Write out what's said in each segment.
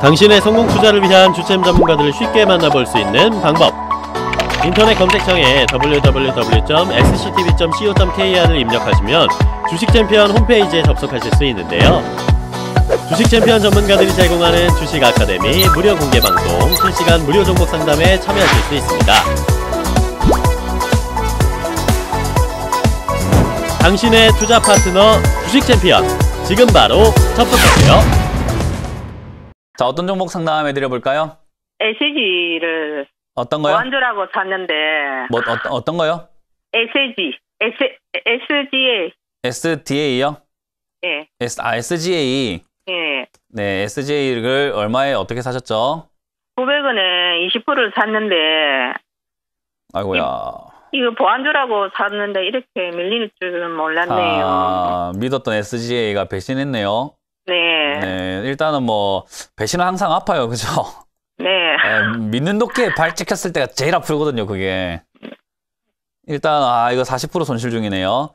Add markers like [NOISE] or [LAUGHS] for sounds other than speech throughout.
당신의 성공 투자를 위한 주템 전문가들을 쉽게 만나볼 수 있는 방법. 인터넷 검색창에 www.sctv.co.kr을 입력하시면 주식 챔피언 홈페이지에 접속하실 수 있는데요. 주식 챔피언 전문가들이 제공하는 주식 아카데미 무료 공개 방송, 실시간 무료 종목 상담에 참여하실 수 있습니다. 당신의 투자 파트너 주식 챔피언 지금 바로 접속하세요. 자, 어떤 종목 상담해 드려볼까요? SG를 어떤 거요? 보안주라고 샀는데 뭐, 어떤, 어떤 거요? SG, S, SGA SDA요? 예, S, 아, SGA. 예. 네, SGA를 얼마에 어떻게 사셨죠? 900원에 20%를 샀는데 아이고야. 이 거 보안주라고 샀는데 이렇게 밀릴 줄은 몰랐네요. 아, 믿었던 SGA가 배신했네요. 네, 네. 네, 일단은 뭐, 배신은 항상 아파요. 그죠? 네, [LAUGHS] 믿는 도끼에 발 찍혔을 때가 제일 아프거든요, 그게. 일단, 아, 이거 40% 손실 중이네요.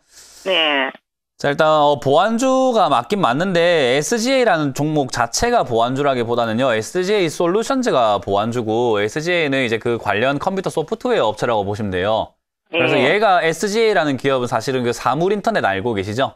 네. 자, 일단, 어, 보안주가 맞긴 맞는데, SGA라는 종목 자체가 보안주라기보다는요, SGA 솔루션즈가 보안주고, SGA는 이제 그 관련 컴퓨터 소프트웨어 업체라고 보시면 돼요. 그래서 네. 얘가 SGA라는 기업은 사실은 그 사물 인터넷 알고 계시죠?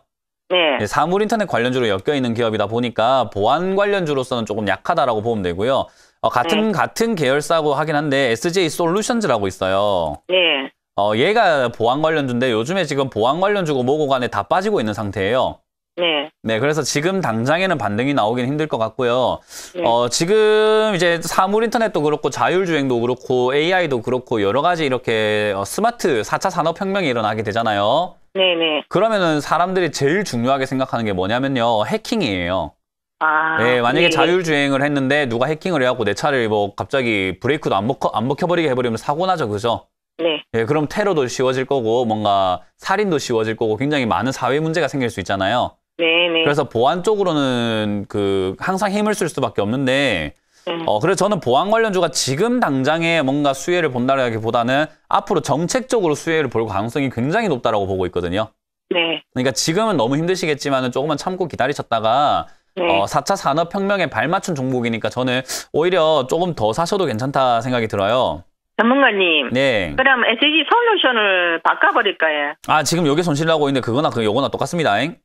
네. 네, 사물 인터넷 관련주로 엮여 있는 기업이다 보니까 보안 관련주로서는 조금 약하다라고 보면 되고요. 어, 같은 같은 계열사고 하긴 한데 SJ 솔루션즈라고 있어요. 네. 어, 얘가 보안 관련주인데 요즘에 지금 보안 관련주고 뭐고 간에 다 빠지고 있는 상태예요. 네. 네, 그래서 지금 당장에는 반등이 나오긴 힘들 것 같고요. 네. 어, 지금 이제 사물 인터넷도 그렇고 자율주행도 그렇고 AI도 그렇고 여러 가지 이렇게 어, 스마트 4차 산업혁명이 일어나게 되잖아요. 네. 네. 그러면은 사람들이 제일 중요하게 생각하는 게 뭐냐면요. 해킹이에요. 아. 네, 만약에 네. 자율주행을 했는데 누가 해킹을 해갖고 내 차를 뭐 갑자기 브레이크도 안, 먹혀, 안 먹혀버리게 해버리면 사고 나죠. 그죠? 네. 예, 그럼 테러도 쉬워질 거고 뭔가 살인도 쉬워질 거고 굉장히 많은 사회 문제가 생길 수 있잖아요. 네. 네. 그래서 보안 쪽으로는 그 항상 힘을 쓸 수밖에 없는데 음. 어, 그래서 저는 보안 관련주가 지금 당장에 뭔가 수혜를 본다라기보다는 앞으로 정책적으로 수혜를 볼 가능성이 굉장히 높다라고 보고 있거든요. 네. 그러니까 지금은 너무 힘드시겠지만은 조금만 참고 기다리셨다가 네. 어, 4차 산업혁명에 발맞춘 종목이니까 저는 오히려 조금 더 사셔도 괜찮다 생각이 들어요. 전문가님. 네. 그럼 SG 솔루션을 바꿔버릴까요? 아, 지금 여기 손실나고 있는데 그거나 그 요거나 똑같습니다. 잉?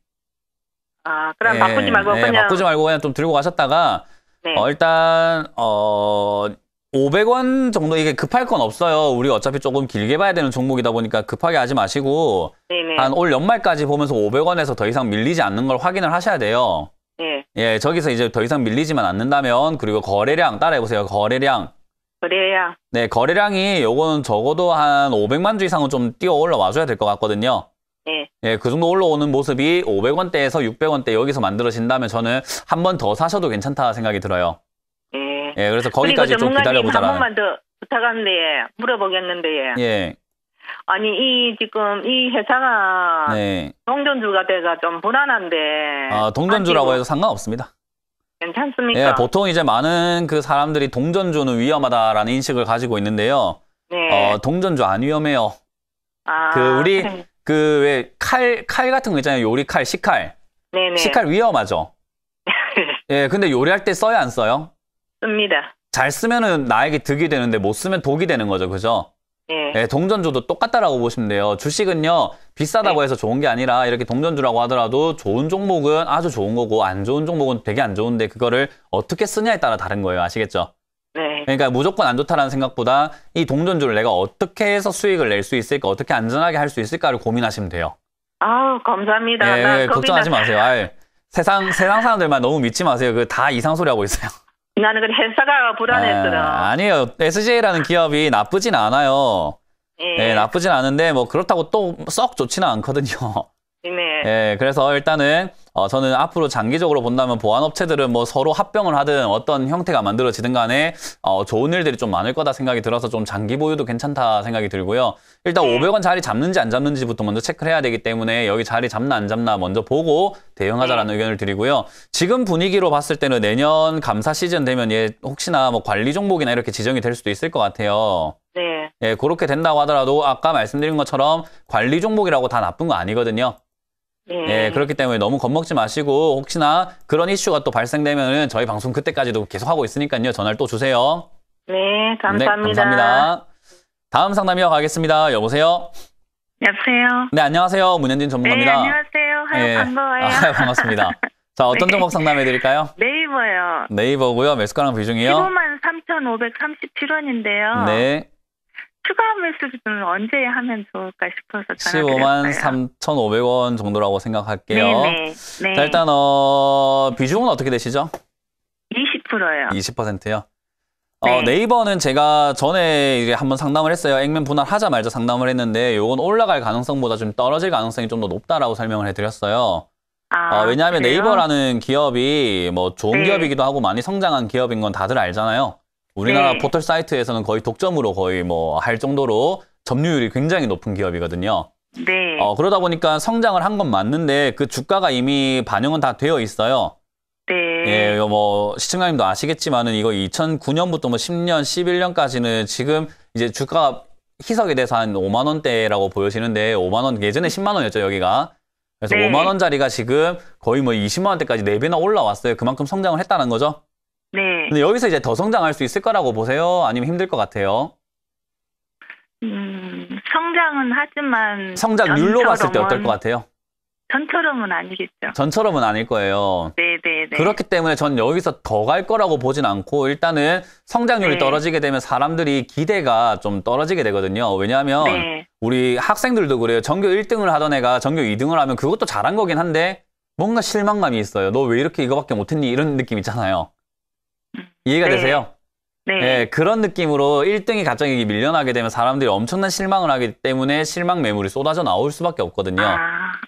아, 그럼 예, 바꾸지 말고 예, 그냥. 바꾸지 말고 그냥 좀 들고 가셨다가 네. 어, 일단 어 500원 정도 이게 급할 건 없어요. 우리 어차피 조금 길게 봐야 되는 종목이다 보니까 급하게 하지 마시고. 한 올 연말까지 보면서 500원에서 더 이상 밀리지 않는 걸 확인을 하셔야 돼요. 네. 예, 저기서 이제 더 이상 밀리지만 않는다면 그리고 거래량 따라해 보세요. 거래량. 그래야. 네, 거래량이 요거는 적어도 한 500만 주 이상은 좀 뛰어 올라와 줘야 될 것 같거든요. 네. 예, 그 정도 올라오는 모습이 500원대에서 600원대 여기서 만들어진다면 저는 한 번 더 사셔도 괜찮다 생각이 들어요. 네. 예, 그래서 거기까지 그리고 좀 기다려보자라는. 한 번만 더 부탁하는데 물어보겠는데 예, 아니 이 지금 이 회사가 네. 동전주가 돼가 좀 불안한데 아, 동전주라고 해도 상관없습니다. 괜찮습니까? 예, 보통 이제 많은 그 사람들이 동전주는 위험하다라는 인식을 가지고 있는데요. 네. 어, 동전주 안 위험해요. 아, 그 우리 네. 그 왜 칼 칼 같은 거 있잖아요. 요리 칼, 식칼. 네네 식칼 위험하죠. [LAUGHS] 예, 근데 요리할 때 써야 안 써요? 씁니다. 잘 쓰면은 나에게 득이 되는데 못 쓰면 독이 되는 거죠. 그죠? 네. 예, 동전주도 똑같다라고 보시면 돼요. 주식은요, 비싸다고 네. 해서 좋은 게 아니라 이렇게 동전주라고 하더라도 좋은 종목은 아주 좋은 거고 안 좋은 종목은 되게 안 좋은데 그거를 어떻게 쓰냐에 따라 다른 거예요. 아시겠죠? 네. 그러니까 무조건 안 좋다라는 생각보다 이 동전주를 내가 어떻게 해서 수익을 낼 수 있을까, 어떻게 안전하게 할 수 있을까를 고민하시면 돼요. 아우 감사합니다. 예, 나 예, 걱정하지 나- 마세요. 아유, 세상, 세상 사람들만 너무 믿지 마세요. 그 다 이상 소리 하고 있어요. [LAUGHS] 나는 그 회사가 불안했더라. 아, 아니에요. SJ라는 기업이 나쁘진 않아요. 예. 네, 나쁘진 않은데 뭐 그렇다고 또 썩 좋지는 않거든요. 네. 예, 그래서 일단은 어, 저는 앞으로 장기적으로 본다면 보안업체들은 뭐 서로 합병을 하든 어떤 형태가 만들어지든 간에 어, 좋은 일들이 좀 많을 거다 생각이 들어서 좀 장기 보유도 괜찮다 생각이 들고요. 일단 네. 500원 자리 잡는지 안 잡는지부터 먼저 체크를 해야 되기 때문에 여기 자리 잡나 안 잡나 먼저 보고 대응하자라는 의견을 드리고요. 지금 분위기로 봤을 때는 내년 감사 시즌 되면 얘 혹시나 뭐 관리 종목이나 이렇게 지정이 될 수도 있을 것 같아요. 네. 예, 그렇게 된다고 하더라도 아까 말씀드린 것처럼 관리 종목이라고 다 나쁜 거 아니거든요. 예, 그렇기 때문에 너무 겁먹지 마시고 혹시나 그런 이슈가 또 발생되면은 저희 방송 그때까지도 계속 하고 있으니까요. 전화를 또 주세요. 네, 감사합니다. 네, 감사합니다. 다음 상담 이어가겠습니다. 여보세요? 여보세요. 네, 안녕하세요. 문현진 네, 전문가입니다. 안녕하세요. 아유, 예. 반가워요. 아, 반갑습니다. 자, [LAUGHS] 어떤 네. 종목 상담해 드릴까요? 네이버요. 네이버고요. 매수가랑 비중이요? 15만 3,537원인데요. 네. 추가 매수는 언제 하면 좋을까 싶어서 15만 전화드렸어요. 3,500원 정도라고 생각할게요. 네네. 네. 자, 일단 어, 비중은 어떻게 되시죠? 20%요. 20%요. 어, 네. 네이버는 제가 전에 이제 한번 상담을 했어요. 액면 분할하자 말자 상담을 했는데 요건 올라갈 가능성보다 좀 떨어질 가능성이 좀 더 높다라고 설명을 해드렸어요. 아, 어, 왜냐하면 그래요? 네이버라는 기업이 뭐 좋은 네. 기업이기도 하고 많이 성장한 기업인 건 다들 알잖아요. 우리나라 네. 포털 사이트에서는 거의 독점으로 거의 뭐 할 정도로 점유율이 굉장히 높은 기업이거든요. 네. 어, 그러다 보니까 성장을 한 건 맞는데 그 주가가 이미 반영은 다 되어 있어요. 네. 예, 뭐 시청자님도 아시겠지만은 이거 2009년부터 뭐 10년, 11년까지는 지금 이제 주가가 희석이 돼서 한 5만 원대라고 보여지는데 5만 원 예전에 10만 원이었죠 여기가. 그래서 네. 5만 원짜리가 지금 거의 뭐 20만 원대까지 4배나 올라왔어요. 그만큼 성장을 했다는 거죠. 네. 근데 여기서 이제 더 성장할 수 있을 거라고 보세요? 아니면 힘들 것 같아요? 음, 성장은 하지만 성장률로 봤을 때 어떨 것 같아요? 전처럼은 아니겠죠. 전처럼은 아닐 거예요. 네, 네, 네. 그렇기 때문에 전 여기서 더 갈 거라고 보진 않고 일단은 성장률이 네. 떨어지게 되면 사람들이 기대가 좀 떨어지게 되거든요. 왜냐하면 네. 우리 학생들도 그래요. 전교 1등을 하던 애가 전교 2등을 하면 그것도 잘한 거긴 한데 뭔가 실망감이 있어요. 너 왜 이렇게 이거밖에 못했니? 이런 느낌 있잖아요. 이해가 네. 되세요? 네. 예, 그런 느낌으로 1등이 갑자기 밀려나게 되면 사람들이 엄청난 실망을 하기 때문에 실망 매물이 쏟아져 나올 수밖에 없거든요. 아,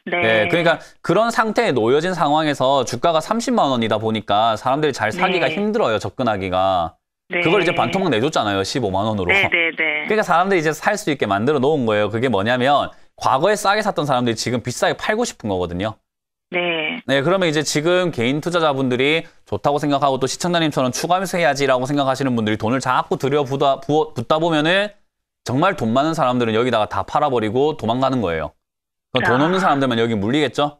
네. 예, 그러니까 그런 상태에 놓여진 상황에서 주가가 30만 원이다 보니까 사람들이 잘 사기가 네. 힘들어요, 접근하기가. 네. 그걸 이제 반토막 내줬잖아요, 15만 원으로. 네, 네, 네. 그러니까 사람들이 이제 살 수 있게 만들어 놓은 거예요. 그게 뭐냐면 과거에 싸게 샀던 사람들이 지금 비싸게 팔고 싶은 거거든요. 네. 네, 그러면 이제 지금 개인 투자자분들이 좋다고 생각하고 또 시청자님처럼 추가 매수해야지라고 생각하시는 분들이 돈을 자꾸 들여붓다 부어- 붓다 보면은 정말 돈 많은 사람들은 여기다가 다 팔아버리고 도망가는 거예요. 그럼 돈 아. 없는 사람들만 여기 물리겠죠?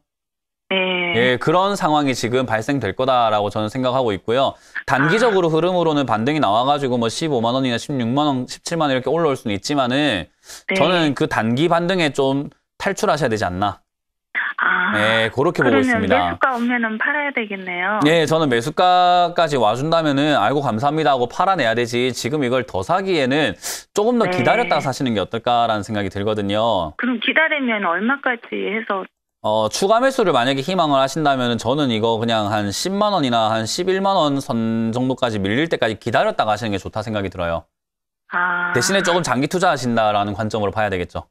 네. 예, 그런 상황이 지금 발생될 거다라고 저는 생각하고 있고요. 단기적으로 흐름으로는 반등이 나와가지고 뭐 15만 원이나 16만 원, 17만 원 이렇게 올라올 수는 있지만은 네. 저는 그 단기 반등에 좀 탈출하셔야 되지 않나. 아, 예, 그렇게 보고 있습니다. 매수가 오면은 팔아야 되겠네요. 예, 저는 매수가까지 와준다면은 아이고 감사합니다 하고 팔아내야 되지. 지금 이걸 더 사기에는 조금 더 네. 기다렸다가 사시는 게 어떨까라는 생각이 들거든요. 그럼 기다리면 얼마까지 해서 어, 추가 매수를 만약에 희망을 하신다면은 저는 이거 그냥 한 10만 원이나 한 11만 원 선 정도까지 밀릴 때까지 기다렸다가 하시는 게 좋다 생각이 들어요. 아, 대신에 조금 장기 투자하신다라는 관점으로 봐야 되겠죠.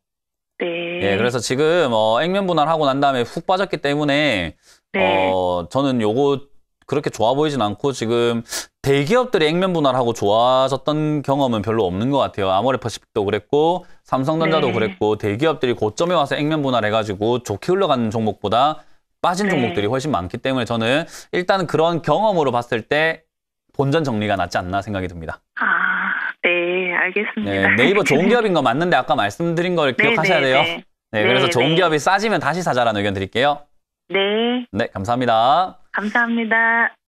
네. 예, 그래서 지금 어, 액면 분할하고 난 다음에 훅 빠졌기 때문에 네. 어, 저는 요거 그렇게 좋아 보이진 않고 지금 대기업들이 액면 분할하고 좋아졌던 경험은 별로 없는 것 같아요. 아모레퍼시픽도 그랬고 삼성전자도 네. 그랬고 대기업들이 고점에 와서 액면 분할해가지고 좋게 흘러가는 종목보다 빠진 네. 종목들이 훨씬 많기 때문에 저는 일단 그런 경험으로 봤을 때 본전 정리가 낫지 않나 생각이 듭니다. 아, 네, 알겠습니다. 네, 네이버 좋은 [LAUGHS] 기업인 거 맞는데 아까 말씀드린 걸 네, 기억하셔야 네, 돼요. 네. 네, 그래서 네, 좋은 네. 기업이 싸지면 다시 사자라는 의견 드릴게요. 네, 네, 감사합니다. 감사합니다.